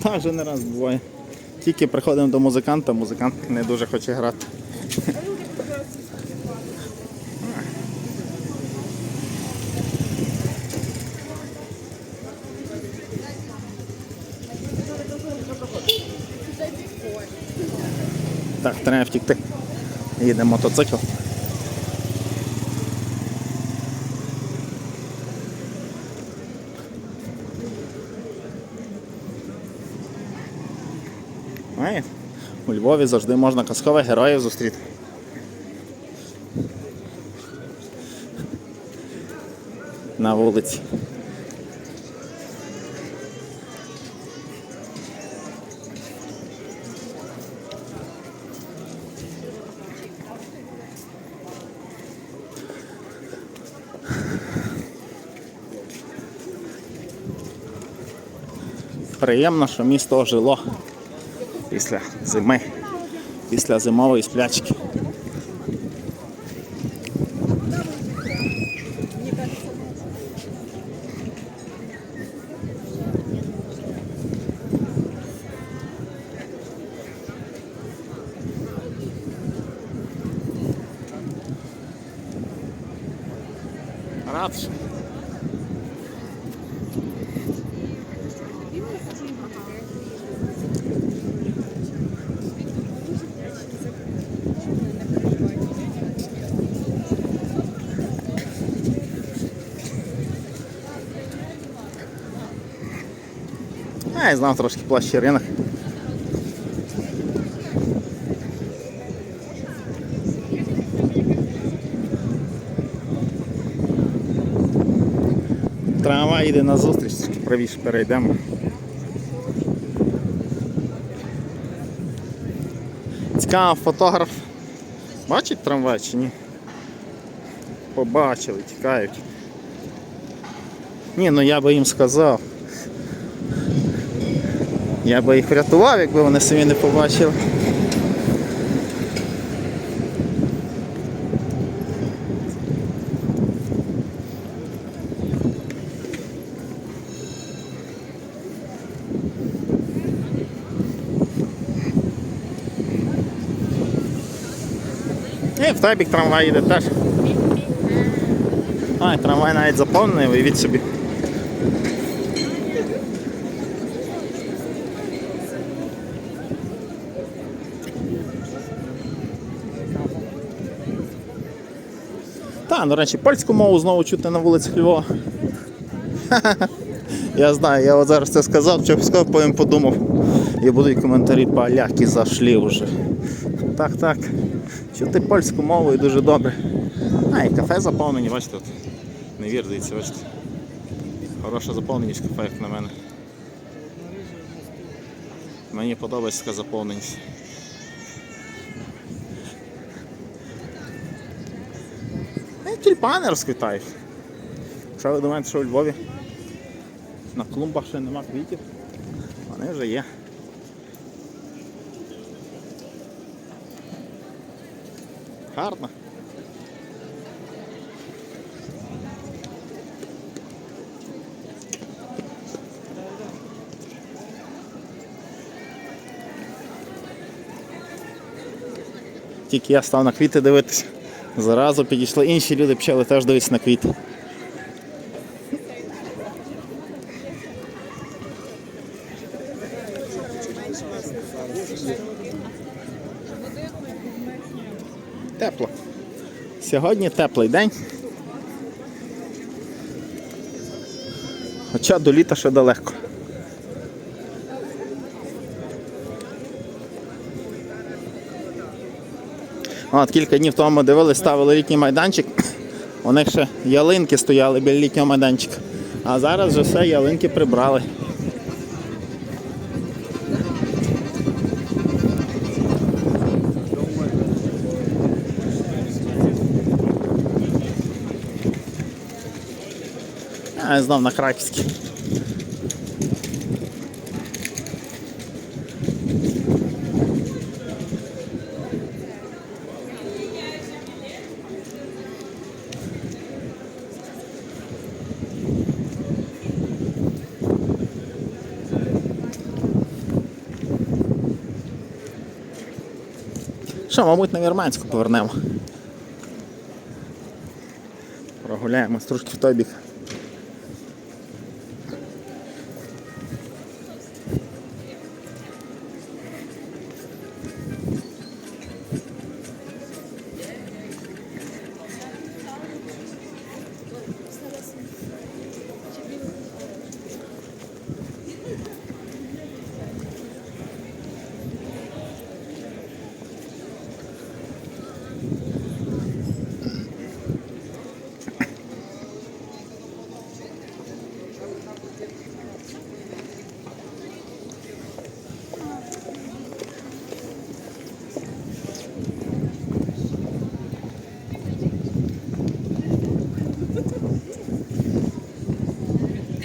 Так вже не раз буває. Тільки приходимо до музиканта, музикант не дуже хоче грати. Так, треба втікти. Їде мотоцикл. Знаєте, у Львові завжди можна казкових героїв зустріти. На вулиці. Приємно, що місто ожило після зими, після зимової сплячки. Рад. А, я знав трошки площі ринок. Трамвай йде на зустріч, трошки правіше перейдемо. Цікаво, фотограф. Бачить трамвай чи ні? Побачили, тікають. Ні, ну я би їм сказав. Я би їх врятував, якби вони самі не побачили. І в той трамвай їде теж. А, трамвай навіть заповнений, уявіть собі. Та, до речі, польську мову знову чути на вулицях Львова. Я знаю, я от зараз це сказав, що потім подумав. І будуть коментарі поляки зайшли вже. Так, так. Чути польську мову і дуже добре. А, і кафе заповнені, бачите, от. Не вір, дивіться, бачите. Хороша заповненість кафе, як на мене. Мені подобається така заповненість. Е, Тюльпани розквітають. Що ви думаєте, що у Львові? На клумбах ще нема квітів. Вони вже є. Гарно. Тільки я став на квіти дивитися. Зразу підійшли інші люди, почали теж дивитися на квіти. Тепло. Сьогодні теплий день. Хоча до літа ще далеко. От кілька днів тому дивились, ставили літній майданчик. У них ще ялинки стояли біля літнього майданчика. А зараз вже все, ялинки прибрали. А, знов на Краківській. Що, мабуть, на Вірменську повернемо. Прогуляємось трошки в той бік.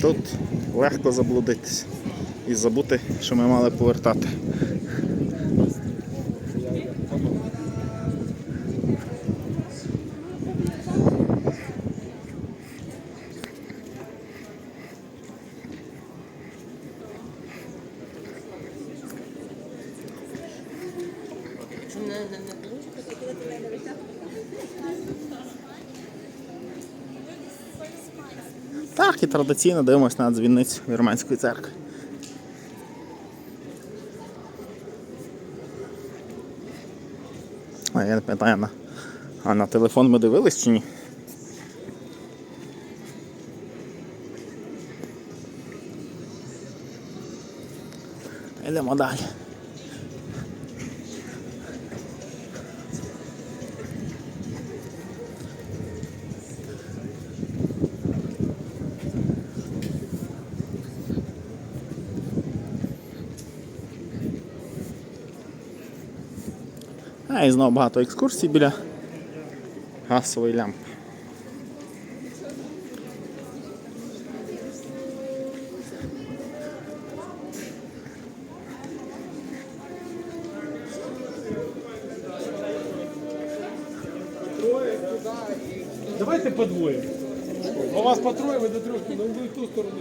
Тут легко заблудитись і забути, що ми мали повертати. Так, і традиційно дивимося на дзвіницю Вірменської церкви. А я не на... а на телефон ми дивились чи ні? Йдемо далі. А і знову багато екскурсій біля газової лямпи. Давайте по двоє. У вас по троє, ви до трьох, ну ви в ту сторону.